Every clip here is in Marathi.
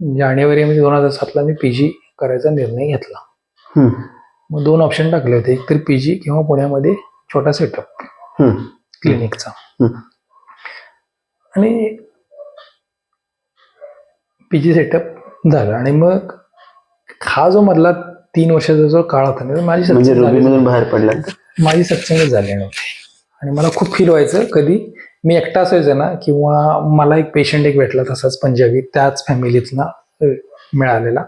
जानेवारीमध्ये दोन हजार सातला मी पी जी करायचा निर्णय घेतला. मग दोन ऑप्शन टाकले होते. एक तर पी जी किंवा पुण्यामध्ये छोटा सेटअप क्लिनिकचा. आणि पी जी सेटअप झालं. आणि मग हा जो मधला तीन वर्षाचा जो काळ होता ना माझी म्हणजे सत्संग बाहेर पडला माझी सत्संगच झाली नव्हती. आणि मला खूप फील व्हायचं कधी मी एकटा असायचं ना किंवा मला एक पेशंट एक भेटला तसाच पंजाबी त्याच फॅमिलीतला मिळालेला.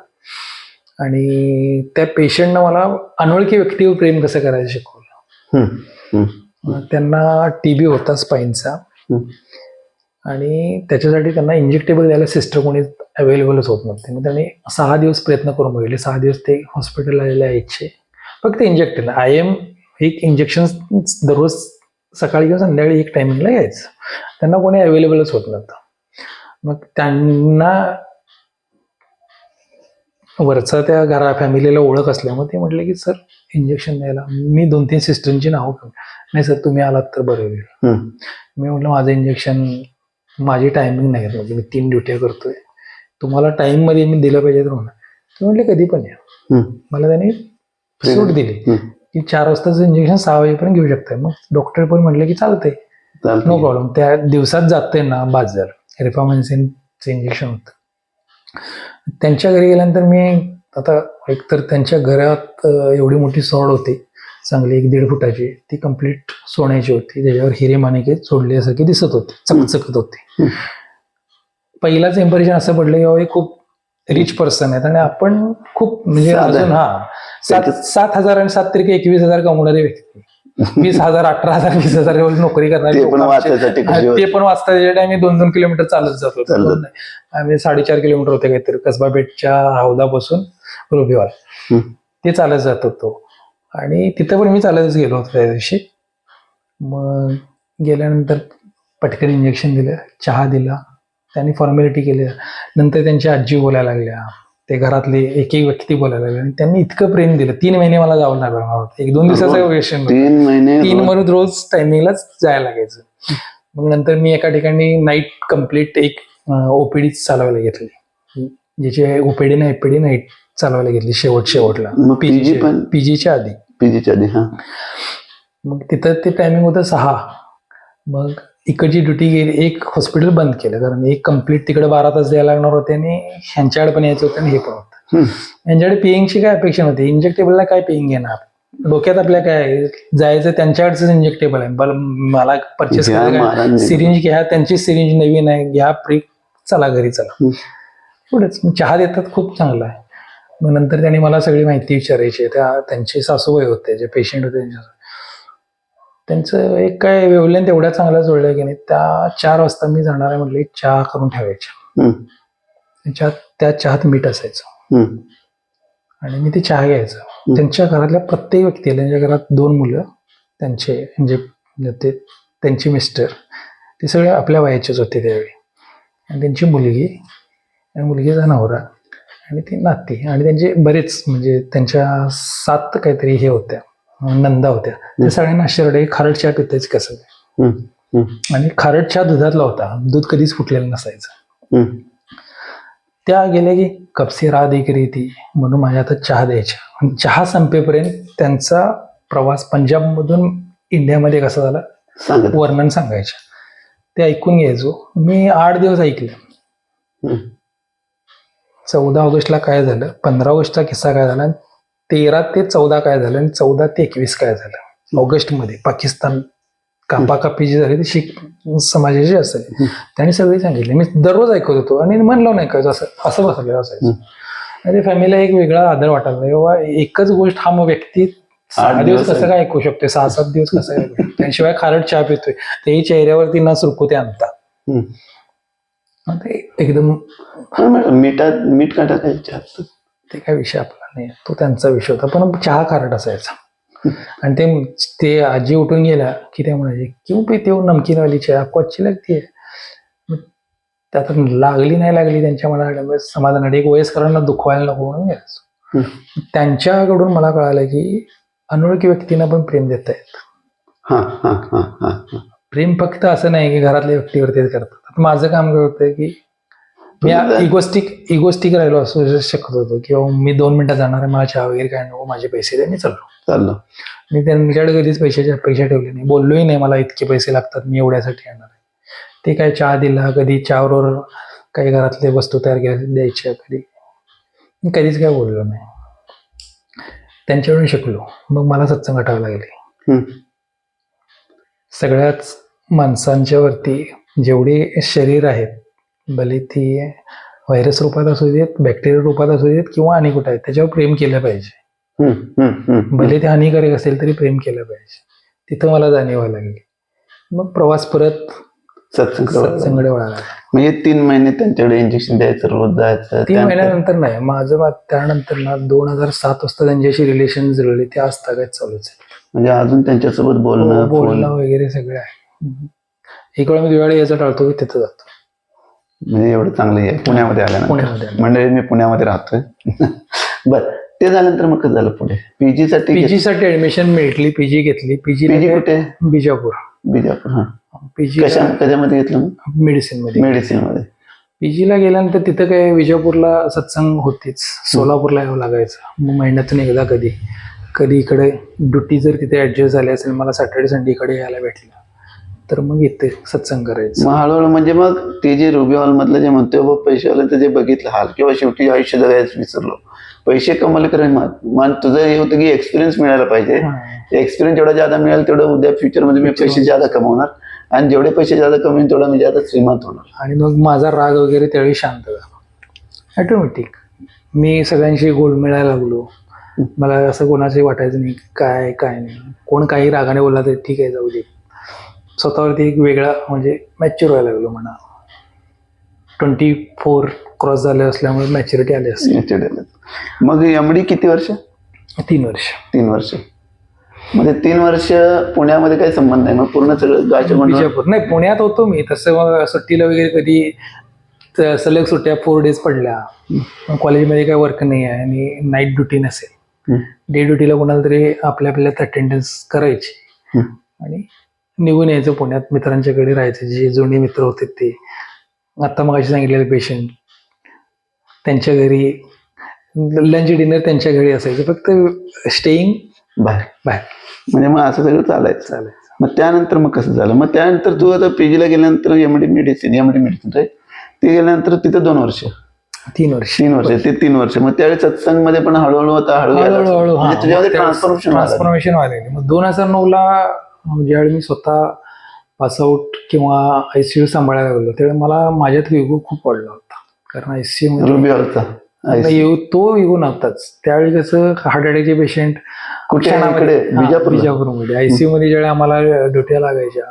आणि त्या पेशंटनं मला अनोळखी व्यक्तीवर प्रेम कसं करायचं शिकवलं? त्यांना टी बी होता स्पाईनचा. आणि त्याच्यासाठी त्यांना इंजेक्टेबल द्यायला सिस्टर कोणी अवेलेबलच होत नव्हते. मग त्यांनी सहा दिवस प्रयत्न करून बघितले. सहा दिवस ते हॉस्पिटलला यायचे फक्त इंजेक्टेबल आय एम एक इंजेक्शन दररोज सकाळी किंवा संध्याकाळी एक टायमिंगला यायचं. त्यांना कोणी अवेलेबलच होत नव्हतं. मग त्यांना वरचा त्या घरा फॅमिलीला ओळख असल्यामुळे ते म्हटले की सर इंजेक्शन द्यायला. मी दोन तीन सिस्टरची नावं कमी नाही सर तुम्ही आलात तर बरं होईल. मी म्हटलं माझं इंजेक्शन माझी टायमिंग नाही म्हणजे मी तीन ड्युट्या करतोय. तुम्हाला टाइममध्ये मी दिलं पाहिजे तर म्हणा ते म्हटले कधी पण या. मला त्यांनी सूट दिली. की चार वाजताचं इंजेक्शन सहा वाजेपर्यंत घेऊ शकताय. मग डॉक्टर पण म्हटले की चालतंय. चालतंय. नो प्रॉब्लेम त्या दिवसात जाते ना बाजार. रिफामेन्सिनचं इंजेक्शन होतं. त्यांच्या घरी गेल्यानंतर मी आता एकतर त्यांच्या घरात अं, एवढी मोठी सॉड होती. चांगली एक दीड फुटाची. ती कंप्लीट सोन्याची होती. त्याच्यावर हिरे मानिके सोडले असं की दिसत होते. चकचकत होते. हम्म. पहिलाच इम्प्रेशन असं पडलं की बाबा हे खूप रिच पर्सन आहेत. आणि आपण खूप म्हणजे साधा. अजून हा सात सात हजार आणि सात तरी एकवीस हजार कमवणारी व्यक्ती. वीस हजार अठरा हजार वीस हजार एवढी नोकरी करणारी ते पण वाचता आम्ही दोन दोन किलोमीटर चालत जात. होतो. आम्ही साडेचार किलोमीटर होते काहीतरी. कसबा बेटच्या हौदापासून रुबीवाल. ते चालत जात होतो. आणि तिथं पण मी चालतच गेलो होतो त्या दिवशी. मग गेल्यानंतर पटकन इंजेक्शन दिलं. चहा दिला. त्यांनी फॉर्मॅलिटी केली. नंतर त्यांची आजी बोलायला लागल्या. ते घरातले एक एक व्यक्ती बोलायला लागले आणि त्यांनी इतकं प्रेम दिलं. तीन महिने मला जावं होतं एक दोन दिवसाचं पेशंट तीन महिने तीन रोज- टायमिंगलाच जायला लागायचं. मग नंतर मी एका ठिकाणी नाईट कंप्लीट एक ओपीडी चालवायला घेतली. ज्याची ओपीडी ना एपीडी नाईट चालवायला घेतली शेवट शेवटला. पण? पीजीच्या आधी. पीजीच्या आधी हा. मग तिथं ते टायमिंग होतं सहा. मग इकडची ड्युटी गेली एक हॉस्पिटल बंद केलं. कारण एक कंप्लीट तिकडे बारा तास द्यायला लागणार होते आणि ह्यांच्याकडे पण यायचं होतं आणि हे पण होतं. यांच्याकडे पेईंगची काय अपेक्षा नव्हती? इंजेक्टेबलला काय पेईंग घेणार? डोक्यात आपल्या काय आहे? जायचं त्यांच्याकडच इंजेक्टेबल आहे. बल- मला परचेस. सिरिंज घ्या त्यांची सिरिंज नवीन आहे. घ्या फ्री चला घरी चला. एवढंच. चहा देतात खूप चांगला आहे. मग नंतर त्यांनी मला सगळी माहिती विचारायची. त्या त्यांचे सासूबाई होते जे पेशंट होते त्यांच्या त्यांचं एक काय वेवलेंथ एवढ्या चांगल्या जोडल्या की नाही त्या चार वाजता मी जाणार आहे म्हटलं चहा करून ठेवायच्या त्याच्यात त्या चहात मीठ असायचं. आणि मी ते चहा घ्यायचं. त्यांच्या घरातल्या प्रत्येक व्यक्तीला त्यांच्या घरात दोन मुलं त्यांचे म्हणजे ते त्यांची मिस्टर ते सगळे आपल्या वयाचेच होते त्यावेळी. आणि त्यांची मुलगी आणि मुलगीचा नवरा आणि ती नाती आणि त्यांचे बरेच म्हणजे त्यांच्या सात काहीतरी हे होत्या. नंदा होत्या. त्या सगळ्यांना आश्चर्य खारट चहा पितायच कसं आणि खारट चहा दुधातला होता. दूध कधीच फुटलेलं नसायचं. त्या गेल्या की कपसे राह दे ती म्हणून माझ्या हातात चहा द्यायच्या. आणि चहा संपेपर्यंत त्यांचा प्रवास पंजाबमधून इंडियामध्ये कसा झाला? वर्णन सांगायचं. ते ऐकून घ्यायचो. मी आठ दिवस ऐकले. चौदा ऑगस्टला काय झालं? पंधरा ऑगस्टचा किस्सा काय झाला? तेरा ते चौदा काय झालं आणि चौदा ते एकवीस काय झालं? ऑगस्टमध्ये पाकिस्तान कापाकापी जी झाली ती शीख समाजाची असेल. त्यांनी सगळी सांगितले. मी दररोज ऐकत होतो आणि म्हणलं नाही का असं असं बसलेलं असायचं. आणि फॅमिलीला एक वेगळा आदर वाटायला. बाबा एकच गोष्ट हा मग व्यक्ती सहा दिवस कसं काय ऐकू शकते सहा सात दिवस कसं ऐकू शकते? त्याशिवाय खारट चहा पितोय. तेही चेहऱ्यावरती न सुरकुते आणता. एकदम मिठात मीठ का टाकायच्या ते काय विषय आपला नाही. तो त्यांचा विषय होता. पण चहा खारट असायचा. आणि ते ते आजी उठून गेल्या की ते म्हणायचे क्यों पिते हो नमकीन वाली चहा? आपको अच्छी लगती ते आता लागली नाही लागली त्यांच्या मनाला समाधानासाठी एक वयस्करांना दुखवायला नको म्हणून घ्यायचं त्यांच्याकडून मला कळालं की अनोळखी व्यक्तींना पण प्रेम देत हा हा हा हा हा. प्रेम फक्त असं नाही की घरातल्या व्यक्तीवरतीच करतात. माझं काम काय होतं की मी इगोस्टिक इगोस्टिक राहिलो असू शकत होतो. किंवा मी दोन मिनिटात जाणार आहे मला चहा वगैरे काय नको माझे पैसे दे मी चाललो. चाललं. मी त्यांच्याकडे कधीच पैशाची अपेक्षा ठेवली नाही. बोललोही नाही मला इतके पैसे लागतात मी एवढ्यासाठी येणार आहे. ते काय चहा दिला कधी चहाबरोबर काही घरातले वस्तू तयार केल्या द्यायच्या कधी? मी कधीच काय बोललो नाही. त्यांच्याकडून शिकलो. मग मला सत्संग आठावं लागले. सगळ्याच माणसांच्या वरती जेवढे शरीर आहेत भले ती व्हायरस रूपात असू देत बॅक्टेरिया रूपात असू देत किंवा आणि कुठं आहेत त्याच्यावर प्रेम केलं पाहिजे. भले ते हानिकारक असेल तरी प्रेम केलं पाहिजे. तिथं मला जाणीव लागली. मग प्रवास परत. सत्संगडे वळाला म्हणजे तीन महिने त्यांच्याकडे इंजेक्शन द्यायचं रोज जायचं तीन महिन्यानंतर नाही. माझं त्यानंतर ना दोन हजार सात वाजता त्यांच्याशी रिलेशन जुळले. ते आज तागायत चालूच आहे. म्हणजे अजून त्यांच्यासोबत बोलणं हो, बोलणं वगैरे सगळं आहे. एक वेळा मी दिवाळी याचा टाळतो की तिथं जातो. म्हणजे एवढं चांगलं आहे. पुण्यामध्ये पुण्यामध्ये आल्यानंतर. म्हणजे मी पुण्यामध्ये राहतोय. बर. ते झाल्यानंतर मग कसं झालं पुढे? पीजी साठी पीजी साठी ऍडमिशन मिळली पीजी घेतली. पीजी पीजी कुठे? बिजापूर. बिजापूर हा. पीजी कशा कशामध्ये घेतलं मग? मेडिसिनमध्ये मेडिसिनमध्ये पीजीला गेल्यानंतर तिथं काय विजापूरला सत्संग होतीच. सोलापूरला यावं लागायचं. मग महिन्यातून एकदा कधी. कधी इकडे ड्युटी जर तिथे ऍडजस्ट झाली असेल मला सॅटर्डे संडे इकडे यायला भेटलं. तर मग इथे सत्संग करायचं. मग हळूहळू म्हणजे मग ते जे रुबी हॉल मधलं जे म्हणतोय बा पैसेवाल्यांचं जे बघितलं हाल किंवा शेवटी आयुष्य जगायचं विसरलो. पैसे कमाल करे मन तुझं हे होतं की एक्सपिरियन्स मिळायला पाहिजे. एक्सपिरियन्स जेवढा ज्यादा मिळेल तेवढं उद्या फ्युचरमध्ये मी पैसे ज्यादा कमवणार. आणि जेवढे पैसे ज्यादा कमवेन तेवढा मी ज्यादा श्रीमंत होणार. आणि मग माझा राग वगैरे त्यावेळी शांत झाला. ऑटोमॅटिक मी सगळ्यांशी गोड मिळायला लागलो. मला असं कोणाचंही वाटायचं नाही काय काय नाही. कोण काही रागाने बोलला तरी ठीक आहे जाऊ दे. स्वतःवरती एक वेगळा म्हणजे मॅच्युअर व्हायला लागलो म्हणा. ट्वेंटी फोर क्रॉस झाले असल्यामुळे मॅच्युरिटी आली असते. मग एमडी किती वर्ष? तीन वर्ष. तीन वर्ष. म्हणजे तीन वर्ष पुण्यामध्ये काही संबंध नाही मग पूर्ण विजापूर. नाही पुण्यात होतो मी. तसं मग सुट्टीला वगैरे कधी सलग सुट्ट्या फोर डेज पडल्या. कॉलेजमध्ये काही वर्क नाही आहे आणि नाईट ड्युटी नसेल. डे ड्युटीला कोणाला तरी आपल्या आपल्यात अटेंडन्स करायची. आणि निघून यायचं पुण्यात. मित्रांच्याकडे राहायचं. जे जुने मित्र होते ते. आत्ता मग सांगितलेले पेशंट त्यांच्या घरी लंच डिनर त्यांच्या घरी असायचं. फक्त स्टेईंग बाहेर बाहेर म्हणजे मग असं सगळं चालायचं. चालेल मग त्यानंतर मग कसं झालं? मग त्यानंतर तू आता पीजीला गेल्यानंतर MD medicine MD medicine right ते गेल्यानंतर तिथं दोन वर्ष. तीन वर्ष. तीन वर्ष. ते तीन वर्ष. मग त्यावेळी सत्संगमध्ये पण हळूहळू यायला हळूहळू हळू तुझ्यामध्ये ट्रान्सफॉर्मेशन ट्रान्सफॉर्मेशन व्हायला मग दोन हजार नऊ ला ज्यावेळी मी स्वतः पासआउट किंवा आयसीयू सांभाळायला लागलो त्यावेळी मला माझ्यात इगो खूप वाढला होता. कारण आयसीयू मध्ये रुबी हॉलचा नाही, इगो- तो इगो नव्हताच त्यावेळी कसं हार्ट अटॅकचे पेशंट बिजापूरमध्ये. आयसीयू मध्ये ज्यावेळी आम्हाला ड्युट्या लागायच्या.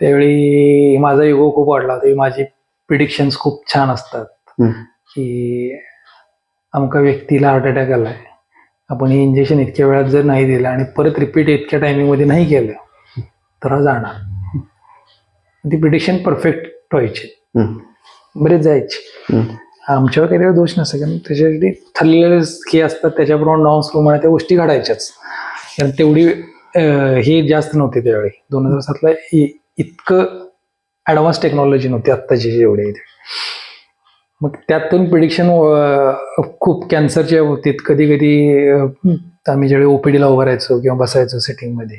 त्यावेळी माझा इगो खूप वाढला होता. माझी प्रिडिक्शन्स खूप छान असतात. की अमका व्यक्तीला हार्ट अटॅक आलाय. आपण हे इंजेक्शन इतक्या वेळात जर नाही दिलं आणि परत रिपीट इतक्या टायमिंगमध्ये नाही केलं तर हा जाणार ती प्रिडिक्शन परफेक्ट व्हायची. बरेच जायचे. आमच्यावर काही दोष नसतं कारण त्याच्यासाठी ठरलेले हे असतात त्याच्याप्रमाणे नॉर्म्स प्रमाणे त्या गोष्टी घडायच्याच कारण तेवढी हे जास्त नव्हते त्यावेळी दोन हजार सातला इतकं ॲडव्हान्स टेक्नॉलॉजी नव्हती आत्ताची जेवढी. मग त्यातून प्रिडिक्शन खूप कॅन्सरच्या बाबतीत कधी कधी आम्ही ज्यावेळी ओपीडीला उभं राहायचो किंवा बसायचो सेटिंगमध्ये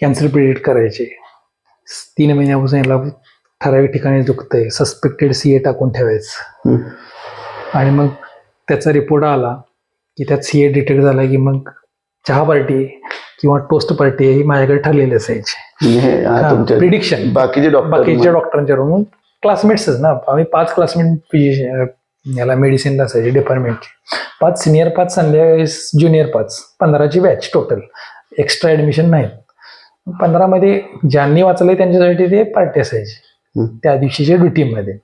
कॅन्सर प्रिडिक्ट करायचे. तीन महिन्यापासून याला ठराविक ठिकाणी दुखतंय सस्पेक्टेड सी ए टाकून ठेवायचं. आणि मग त्याचा रिपोर्ट आला की त्यात सी ए डिटेक्ट झाला की मग चहा पार्टी किंवा टोस्ट पार्टी ही माझ्याकडे ठरलेली असायची प्रिडिक्शन बाकीचे बाकीच्या डॉक्टर डॉक्टरांच्या रूम क्लासमेट्सच ना. आम्ही पाच क्लासमेट फिजिशियन याला मेडिसिनला असायचे डिपार्टमेंटचे पाच सिनियर पाच संध्याकाळी ज्युनियर पाच. पंधराची बॅच टोटल एक्स्ट्रा ऍडमिशन नाहीत पंधरामध्ये ज्यांनी वाचलंय त्यांच्यासाठी ते पार्टी असायची. त्या दिवशीच्या ड्युटीमध्ये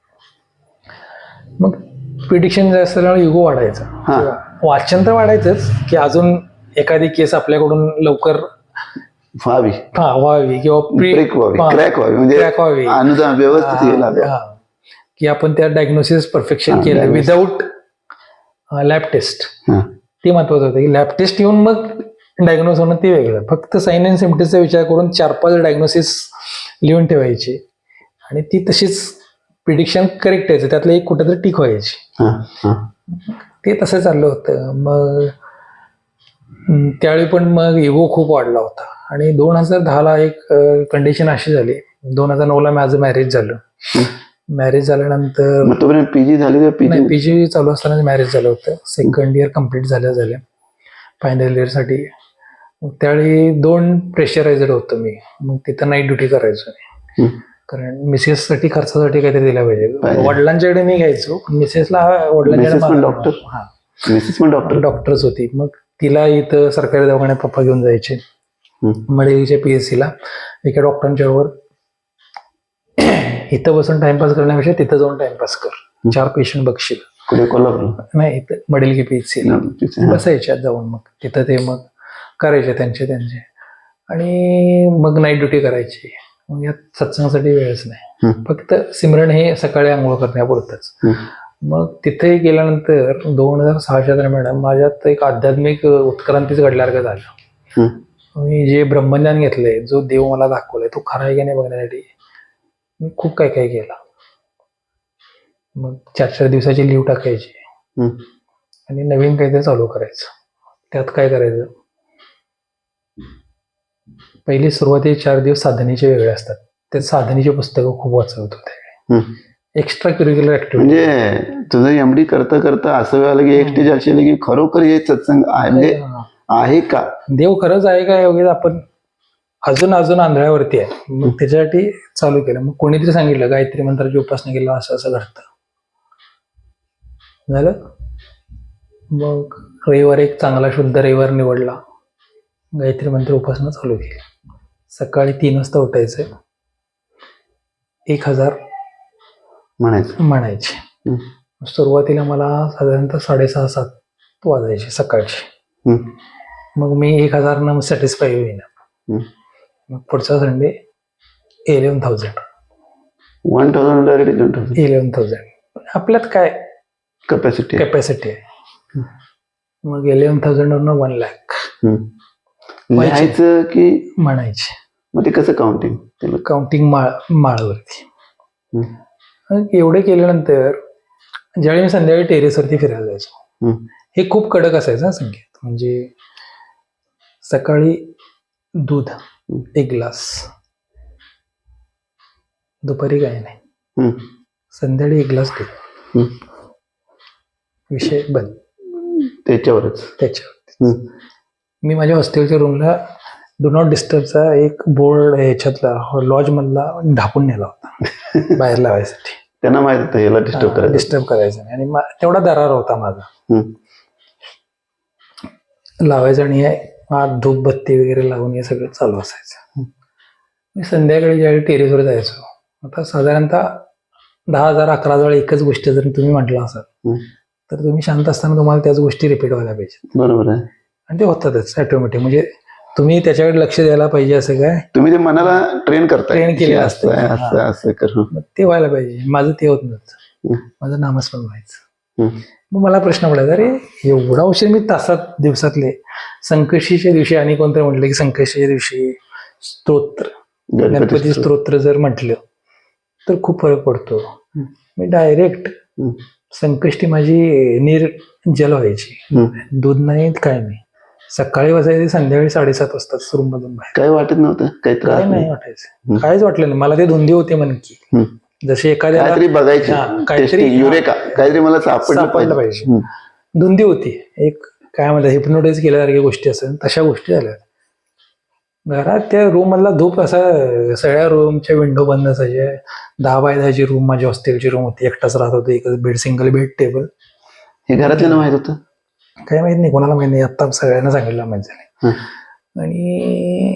मग प्रिडिक्शन जास्त असल्यामुळे युगो वाढायचा. वाचन तर वाढायचंच की अजून एखादी केस आपल्याकडून लवकर व्हावी. हा व्हावी किंवा ब्रेक व्हावी क्रॅक व्हावी म्हणजे crack व्हावी. अनुदान व्यवस्थित. की आपण त्या डायग्नोसिस परफेक्शन केलं. Without lab test. ते महत्वाचं होतं की लॅब टेस्ट येऊन मग डायग्नोज होणं ते वेगळं. फक्त साईन अँड सिम्पटम्सचा विचार करून चार पाच डायग्नोसिस लिहून ठेवायची. आणि ती तशीच प्रिडिक्शन करेक्ट यायचं. त्यातलं एक कुठेतरी टिक व्हायची. ते तसं चाललं होतं. मग त्यावेळी पण मग इगो खूप वाढला होता. आणि दोन हजार दहाला एक कंडिशन अशी झाली. दोन हजार नऊला माझं मॅरेज झालं. मॅरेज झाल्यानंतर पीजी झाली नाही पीजी चालू असताना मॅरेज झालं होतं. सेकंड इयर कंप्लीट झाल्या झाल्या. फायनल इयरसाठी त्यावेळी दोन प्रेशरायझर होतं मी. मग तिथं नाईट ड्युटी करायचो मी. हम्म. कारण मिसेससाठी खर्चासाठी काहीतरी दिला पाहिजे. वडिलांच्याकडे मी घ्यायचो. मिसेसला वडिलांच्याकडे मागायला डॉक्टर? हा. मिसेस पण डॉक्टर डॉक्टरच होती. मग तिला इथं सरकारी दवाखान्यात पप्पा घेऊन जायचे. मडेलीच्या पी एस सीला एका डॉक्टरांच्या बरोबर इथं बसून टाइमपास करण्यापेक्षा तिथं जाऊन टाइमपास कर. चार पेशंट बघशील. कुठे? कोल्हापूर नाही इथं मडेल की पी एस सीला. बसायच्यात जाऊन मग. तिथं ते मग करायचे त्यांचे त्यांचे. आणि मग नाईट ड्युटी करायची. मग यात सत्संगासाठी वेळच नाही. फक्त सिमरन हे सकाळी आंघोळ करण्यापुरतंच. मग तिथे गेल्यानंतर दोन हजार सहाच्या दरम्यान माझ्यात एक आध्यात्मिक उत्क्रांतीच घडल्यासारखं झालं. मी जे ब्रह्मज्ञान घेतलंय जो देव मला दाखवलाय तो खरा आहे की नाही बघण्यासाठी मी खूप काय काय केलं. मग चार चार दिवसाची लीव टाकायची. आणि नवीन काहीतरी चालू करायचं. त्यात काय करायचं? पहिली सुरुवातीचे चार दिवस साधनेचे वेगळे असतात. त्यात साधनेची पुस्तकं खूप वाचत होते. एक्स्ट्रा क्युरिक्युलर ऍक्टिव्हिटी म्हणजे तुझं एमडी करता करता असं वेळ आलं की एक स्टेज अशी आली की खरोखर हे सत्संग आहे. म्हणजे आहे का? देव खरंच आहे का वगैरे आपण अजून अजून आंधळ्यावरती आहे. मग त्याच्यासाठी चालू केलं. मग कोणीतरी सांगितलं गायत्री मंत्राची उपासना केलं असं असं घडतं. झालं? मग रविवार एक चांगला शुद्ध रविवार निवडला. गायत्री मंत्र उपासना चालू केली. सकाळी तीन वाजता उठायचं. एक हजार म्हणायचं. म्हणायचे. सुरुवातीला मला साधारणतः साडेसहा सात वाजायचे सकाळचे. मग मी एक हजार न सॅटिस्फाय होईना. मग पुढचा Sunday eleven thousand one thousand दोन थाउजंड थाउजंड आपल्यात काय? कॅपॅसिटी कॅपॅसिटी आहे. मग इलेवन थाउजंड वन लॅक लिहायचं की म्हणायचे. मग ते कसं काउंटिंग त्याला काउंटिंग माळ माळावरती. एवढे केल्यानंतर ज्यावेळी मी संध्याकाळी टेरेसवरती फिरायला जायचो. हे खूप कडक असायचं संगीत म्हणजे सकाळी दूध एक ग्लास. दुपारी काही नाही. संध्याकाळी एक ग्लास दूध. विषय बंद. त्याच्यावरच. त्याच्यावर. मी माझ्या हॉस्टेलच्या रूमला डू नॉट डिस्टर्बचा एक बोर्ड ह्याच्यातला लॉज मधला ढापून नेला होता. बाहेर लावायसाठी. त्यांना माहीत होतं याला डिस्टर्ब करायचं. डिस्टर्ब करायचं नाही. आणि तेवढा दरार होता माझा. लावायचं आणि हे आत धूप बत्ती वगैरे लावून हे सगळं चालू असायचं. मी संध्याकाळी ज्यावेळी टेरेसवर जायचो आता साधारणतः दहा हजार अकरा हजार एकच गोष्ट जर तुम्ही म्हटलं असाल. तर तुम्ही शांत असताना तुम्हाला त्याच गोष्टी रिपीट व्हायला पाहिजेत. बरोबर आहे. आणि ते होतातच ऑटोमॅटिक म्हणजे तुम्ही त्याच्याकडे लक्ष द्यायला पाहिजे असं काय? तुम्ही ते मनाला ट्रेन Train केलेलं हे. असतं. ते व्हायला पाहिजे. माझं ते होत नव्हतं. माझं नामस्मरण व्हायचं. मग मला प्रश्न पडायचा अरे एवढा उशीर मी तासात दिवसातले संकष्टीच्या दिवशी आणि कोणतरी म्हटलं की संकष्टीच्या दिवशी स्तोत्र गणपती स्तोत्र. जर म्हटलं तर खूप फरक पडतो मी डायरेक्ट. संकष्टी माझी निर्जल व्हायची हम्म. दूध नाही काय नाही सकाळी बसायचे संध्याकाळी साडेसात वाजता रूम मधून बाहेर काय वाटत नव्हतं काय नाही वाटायचं. काहीच वाटलं नाही मला ते धुंदी होते हम्म. जसे एखाद्याला काहीतरी बघायचे. काहीतरी- युरेका काहीतरी मला सापडलं पाहिजे. धुंदी होती. एक काय म्हणतात हिप्नोटाईज केल्यासारख्या गोष्टी असतात तशा गोष्टी झाल्या. घरात त्या रूम मधला धूप असा सगळ्या रूमच्या विंडो बंद असायचे. दहा बाय दहाची रूम माझी हॉस्टेलची रूम होती. एकटाच राहत होतो एकच बेड सिंगल बेड टेबल हे घरातल्याला माहीत होतं? काय माहीत नाही कोणाला माहीत नाही. आता सगळ्यांना सांगितलं माहीत झालं. आणि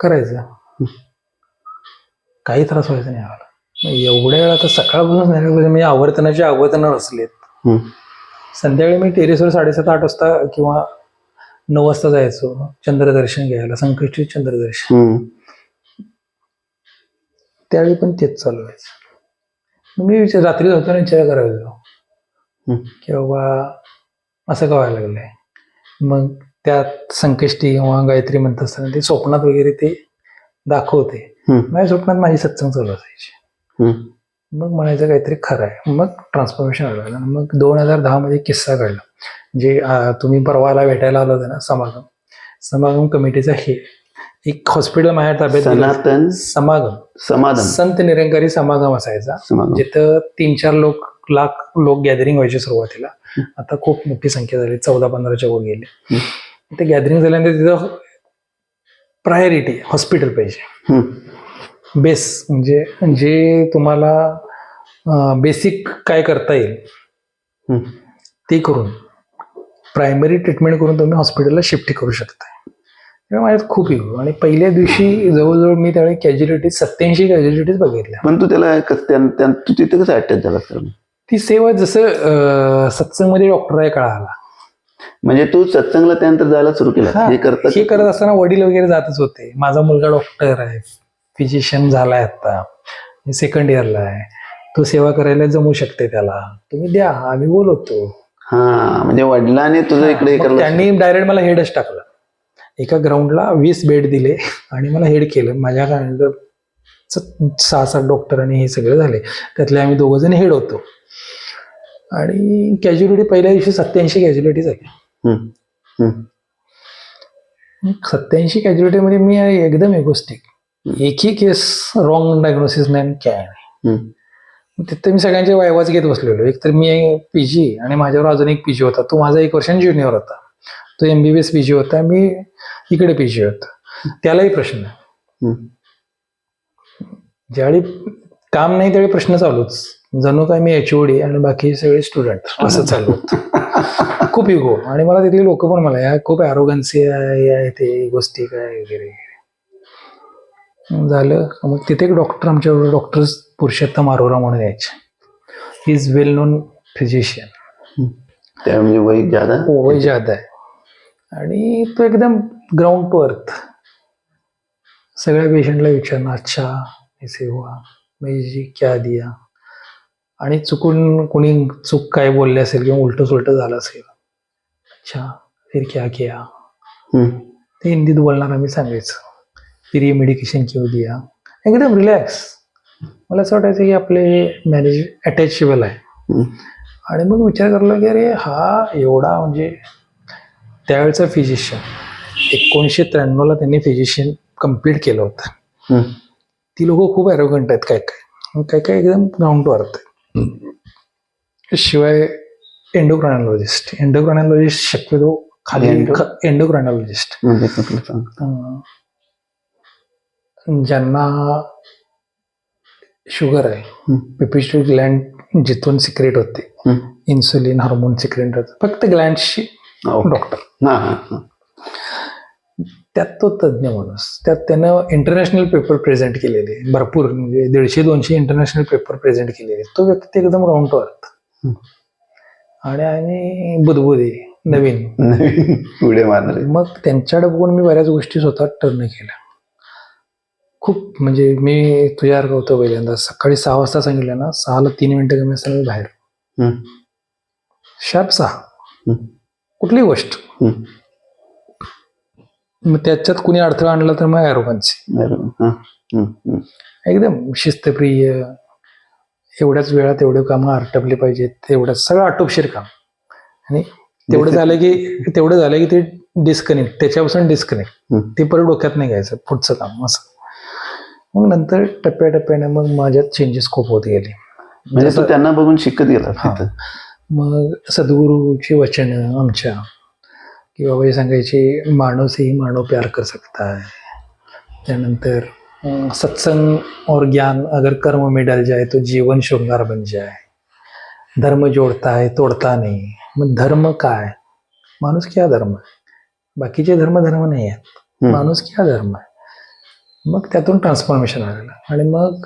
करायचं. काही त्रास व्हायचा नाही आम्हाला. एवढ्या वेळा आता सकाळपासून म्हणजे आवर्तनाचे आवर्तन असलेत हं. संध्याकाळी मी टेरेसवर साडेसात आठ वाजता किंवा नऊ वाजता जायचो चंद्रदर्शन घ्यायला संकष्टी चंद्रदर्शन. त्यावेळी पण तेच चालू व्हायचं मी विचार रात्री झोपताना विचार करायचो हं. की बाबा असं का व्हायला लागलंय मग त्यात संकष्टी किंवा गायत्री म्हणत असताना ते स्वप्नात वगैरे ते दाखवते. माझ्या स्वप्नात माझी सत्संग चालू असायची. मग म्हणायचं काहीतरी खरं आहे. मग ट्रान्सफॉर्मेशन आलं. मग दोन हजार दहामध्ये किस्सा घडला जे तुम्ही परवाला भेटायला आलो होता ना समागम. समागम कमिटीचा हे. एक हॉस्पिटल माझ्या ताब्यात. सनातन समागम. समाधान संत निरंकारी समागम असायचा. जिथं तीन चार लोक लाख लोक गॅदरिंग व्हायचे सुरुवातीला. आता खूप मोठी संख्या झाली. चौदा पंधराच्या वर गेले. ते गॅदरिंग झाल्यानंतर तिथं प्रायोरिटी हॉस्पिटल पाहिजे. बेस म्हणजे जे तुम्हाला बेसिक काय करता येईल. ते करून प्रायमरी ट्रीटमेंट करून तुम्ही हॉस्पिटलला शिफ्ट करू शकता. माझ्यात खूप इगो आणि पहिल्या दिवशी जवळजवळ मी त्यावेळी कॅज्युलिटीज सत्याऐंशी कॅज्युलिटीज बघितल्या. पण तू त्याला तू तिथे कसं अटॅच झाला सर ती सेवा जसं सत्संगमध्ये डॉक्टर आहे कळाला. म्हणजे तू सत्संगला त्यानंतर जायला सुरू केला? करता हे करत असताना वडील वगैरे जातच होते. माझा मुलगा डॉक्टर आहे. फिजिशियन झालाय आता. सेकंड इयरला आहे. तो सेवा करायला जमू शकते त्याला. तुम्ही द्या आम्ही बोलवतो. हा म्हणजे वडिलांनी तुझं इकडे मग त्यांनी डायरेक्ट मला हेडच टाकलं. एका ग्राउंडला वीस बेड दिले आणि मला हेड केलं. माझ्या काळात सहा सात डॉक्टर आणि हे सगळे झाले. त्यातले आम्ही दोघं जण हेड होतो. आणि कॅज्युलिटी पहिल्या दिवशी सत्याऐंशी कॅज्युलिटी झाली. सत्याऐंशी कॅज्युलिटीमध्ये मी एकदम एगोस्टिक एकही केस रॉंग डायग्नोसिस नाही काय नाही. तिथे मी सगळ्यांचे वायवाच घेत बसलेलो. एक तर मी पी जी आणि माझ्यावर अजून एक पी जी होता. तो माझा एक वर्षांनी ज्युनियर होता. तो M B B S P G होता. मी इकडे पी जी होता. त्यालाही प्रश्न. ज्यावेळी काम नाही त्यावेळी प्रश्न चालूच. जणू काय मी एच डी आणि बाकी सगळे स्टुडंट असं चालू होतं. खूप इगो आणि मला तिथली लोक पण मला या खूप ॲरोगन्सी आहे ते गोष्टी काय वगैरे. झालं. मग तिथे एक डॉक्टर आमच्याबरोबर डॉक्टर पुरुषोत्तम अरोरा म्हणून यायचे. इज वेल नोन फिजिशियन त्या म्हणजे वय ज्यादा? वय ज्यादा आहे. आणि तो एकदम ग्राउंड टू अर्थ सगळ्या पेशंटला विचारणं अच्छा ऐसे हुआ मैं जी क्या दिया? आणि चुकून कोणी चूक काय बोलले असेल किंवा उलट सुलट झालं असेल. अच्छा फिर क्या किया. ते हिंदीत बोलणार आम्ही सांगायचं. फिर ये मेडिकेशन क्यों दिया एकदम रिलॅक्स मला असं वाटायचं की आपले मॅनेज अटॅचेबल आहे. आणि मग विचार करला की अरे हा एवढा म्हणजे त्यावेळचा फिजिशियन एकोणीसशे त्र्याण्णवला त्यांनी फिजिशियन कंप्लीट केलं होतं. ती लोक खूप ॲरोगंट आहेत काय काय. काय काय एकदम ग्राउंड टू अर्थ शिवाय एंडोक्रायनॉलॉजिस्ट एंडोक्रायनॉलॉजिस्ट शक्यतो खाली Endo? एंडोक्रायनॉलॉजिस्ट म्हणजे कुठलं सांग ज्यांना शुगर आहे. पिपिस्ट्री ग्लँड जिथून सिक्रेट होते. इन्सुलिन हार्मोन सिक्रेट होते फक्त ग्लँडशी. डॉक्टर. त्यात तो तज्ज्ञ माणूस त्यात त्यानं इंटरनॅशनल पेपर प्रेझेंट केलेले भरपूर म्हणजे दीडशे दोनशे इंटरनॅशनल पेपर प्रेझेंट केलेले तो व्यक्ती एकदम राऊंड टू अर्थ. आणि आणि बुदबुदे नवीन नवीन पुढे मारणार. मग त्यांच्याकडे बघून मी बऱ्याच गोष्टी स्वतः टर्न केल्या खूप म्हणजे मी तुझ्यासारखं होतो पहिल्यांदा. सकाळी सहा वाजता सांगितलं ना सहाला तीन मिनिटं कमी असताना मी बाहेर. शार्प सहा. कुठलीही गोष्ट. मग त्याच्यात कुणी अडथळा आणला तर मग ॲरोगन्सी. एकदम शिस्तप्रिय. एवढ्याच वेळात एवढे कामं आटपले पाहिजेत. तेवढ्याच सगळं आटोपशीर काम. आणि तेवढं झालं की तेवढं झालं की ते डिस्कनेक्ट त्याच्यापासून डिस्कनेक्ट. ते परत डोक्यात नाही घ्यायचं. पुढचं काम असं. मग नंतर टप्प्याटप्प्याने मग माझ्यात चेंजेस खूप होत गेले. म्हणजे तू त्यांना बघून शिकत गेला मग सद्गुरूची वचनं आमच्या. की बाबा हे सांगायचे मानव से ही मानव प्यार कर सकता है त्यानंतर सत्संग और ज्ञान अगर कर्म में डल जाए तो जीवन शृंगार बन जाए. धर्म जोडता है तोडता नाही. मग धर्म काय? माणूस क्या धर्म? आहे बाकीचे धर्म धर्म नाही आहेत. माणूस क्या धर्म आहे? मग त्यातून ट्रान्सफॉर्मेशन आलेलं. आणि मग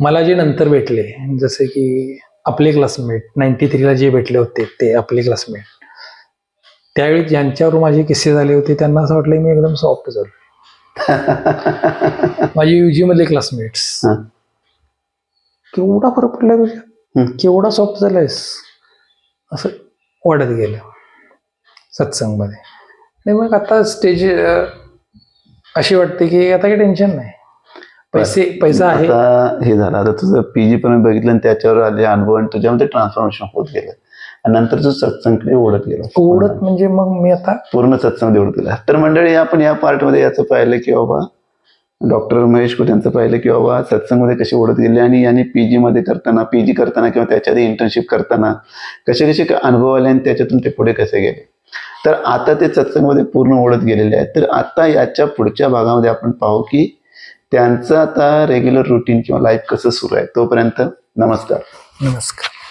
मला जे नंतर भेटले जसे की आपले क्लासमेट नाईन्टी थ्रीला जे भेटले होते ते आपले क्लासमेट त्यावेळी ज्यांच्यावर माझे किस्से झाले होते त्यांना असं वाटलं मी एकदम सॉफ्ट झालो माझे युजी मधले क्लासमेट्स. केवढा फरक पडला तुझ्या. केवढा सॉफ्ट झालायस? असं वाढत गेलं. सत्संगमध्ये. आणि मग आता स्टेज अशी वाटते की आता काही टेन्शन नाही. पैसे पैसा आहे. आता हे झालं. आता तुझं पीजी पण बघितलं आणि त्याच्यावर आले अनुभव आणि तुझ्यामध्ये ट्रान्सफॉर्मेशन होत गेलं. आणि नंतर तू सत्संगकडे ओढत गेला. ओढत म्हणजे मग मी आता पूर्ण सत्संग ओढत गेला. तर मंडळी आपण या पार्टमध्ये याचं पाहिलं की बाबा डॉक्टर महेश कुट यांचं पाहिलं की बाबा सत्संगमध्ये कशी ओढत गेले आणि यांनी पीजी मध्ये करताना पीजी करताना किंवा त्याच्या आधी इंटर्नशिप करताना कसे कसे अनुभव आले आणि त्याच्यातून ते पुढे कसे गेले? तर आता ते सत्संगमध्ये पूर्ण ओढत गेलेले आहेत. तर आता याच्या पुढच्या भागामध्ये आपण पाहू की त्यांचं आता रेग्युलर रुटीन किंवा लाईफ कसं सुरू आहे. तोपर्यंत नमस्कार. नमस्कार.